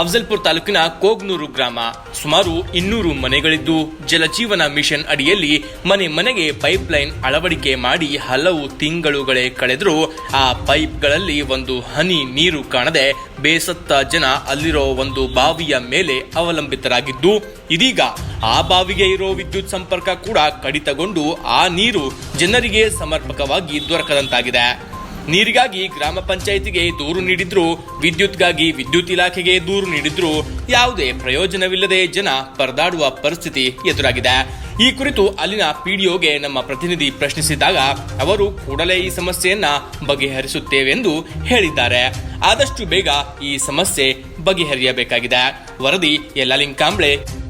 ಅಫಜಲ್ಪುರ್ ತಾಲೂಕಿನ ಕೋಗ್ನೂರು ಗ್ರಾಮ ಸುಮಾರು ಇನ್ನೂರು ಮನೆಗಳಿದ್ದು ಜಲಜೀವನ ಮಿಷನ್ ಅಡಿಯಲ್ಲಿ ಮನೆ ಮನೆಗೆ ಪೈಪ್ ಲೈನ್ ಅಳವಡಿಕೆ ಮಾಡಿ ಹಲವು ತಿಂಗಳುಗಳೇ ಕಳೆದರೂ ಆ ಪೈಪ್ಗಳಲ್ಲಿ ಒಂದು ಹನಿ ನೀರು ಕಾಣದೆ ಬೇಸತ್ತ ಜನ ಅಲ್ಲಿರೋ ಒಂದು ಬಾವಿಯ ಮೇಲೆ ಅವಲಂಬಿತರಾಗಿದ್ದು, ಇದೀಗ ಆ ಬಾವಿಗೆ ಇರೋ ವಿದ್ಯುತ್ ಸಂಪರ್ಕ ಕೂಡ ಕಡಿತಗೊಂಡು ಆ ನೀರು ಜನರಿಗೆ ಸಮರ್ಪಕವಾಗಿ ದೊರಕದಂತಾಗಿದೆ. ನೀರಿಗಾಗಿ ಗ್ರಾಮ ಪಂಚಾಯಿತಿಗೆ ದೂರು ನೀಡಿದ್ರು, ವಿದ್ಯುತ್ಗಾಗಿ ವಿದ್ಯುತ್ ಇಲಾಖೆಗೆ ದೂರು ನೀಡಿದ್ರು ಯಾವುದೇ ಪ್ರಯೋಜನವಿಲ್ಲದೆ ಜನ ಪರದಾಡುವ ಪರಿಸ್ಥಿತಿ ಎದುರಾಗಿದೆ. ಈ ಕುರಿತು ಅಲ್ಲಿನ ಪಿಡಿಒಗೆ ನಮ್ಮ ಪ್ರತಿನಿಧಿ ಪ್ರಶ್ನಿಸಿದಾಗ, ಅವರು ಕೂಡಲೇ ಈ ಸಮಸ್ಯೆಯನ್ನ ಬಗೆಹರಿಸುತ್ತೇವೆಂದು ಹೇಳಿದ್ದಾರೆ. ಆದಷ್ಟು ಬೇಗ ಈ ಸಮಸ್ಯೆ ಬಗೆಹರಿಯಬೇಕಾಗಿದೆ. ವರದಿ ಯಲ್ಲಾಲಿಂಗ್ ಕಾಂಬ್ಳೆ